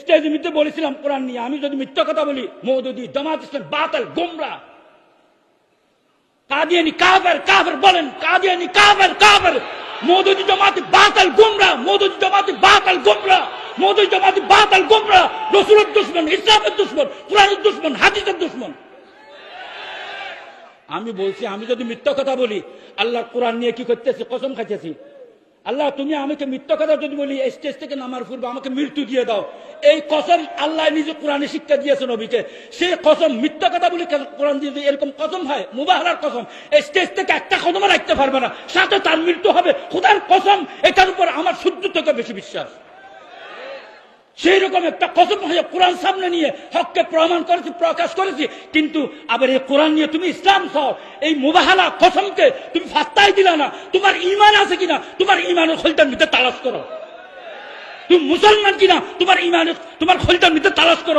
Stage মিথ্যে বলেছিলাম কোরআন নিয়ে, আমি যদি মিথ্যা কথা বলি, মৌদুদি, জামাত ইসলাম, বাতাল, গোমরা। কাদিয়ানি বলেন, কাদিয়ানি মৌদুদি, জামাতি, বাতাল মৌদুদি, জামাতি, বাতাল মৌদুদি, জামাতি, বাতাল রসুলের দুশ্মন, ইসলামের দুশ্মন, কোরআনের দুশ্মন, হাদিসের দুশ্মন। আমি বলছি, আমি যদি মিথ্যা কথা বলি, আল্লাহ কোরআন নিয়ে কি করতেছি, কসম খাইতেছি। আল্লাহ, তুমি আমাকে মৃত্যু কথা যদি বলি স্টেজ থেকে নামার পূর্বে আমাকে মৃত্যু দিয়ে দাও। এই কসম আল্লাহ নিজে কোরআনে শিক্ষা দিয়েছে নবীকে। সে কসম মিথ্যা কথা বলে কোরআন দিয়ে এরকম কসম হয় মুবাহার কসম। এই স্টেজ থেকে একটা কদমও রাখতে পারবে না। সাথে তার মৃত্যু হবে। খুদার কসম, এটার উপর আমার সূর্য থেকে বেশি বিশ্বাস। সেই রকম একটা কসম হয়ে কোরআন সামনে নিয়ে হককে প্রমাণ করেছি, প্রকাশ করেছি। কিন্তু আবার এই কোরআন নিয়ে তুমি ইসলাম সহ এই মুবাহালা কসমকে তুমি ফাত্তাই দিলা না। তোমার ইমান আছে কিনা? তোমার ইমানের খোলটার ভিতরে তালাশ করো। তুমি মুসলমান কিনা? তোমার ইমানের তোমার খোলটার ভিতরে তালাশ করো।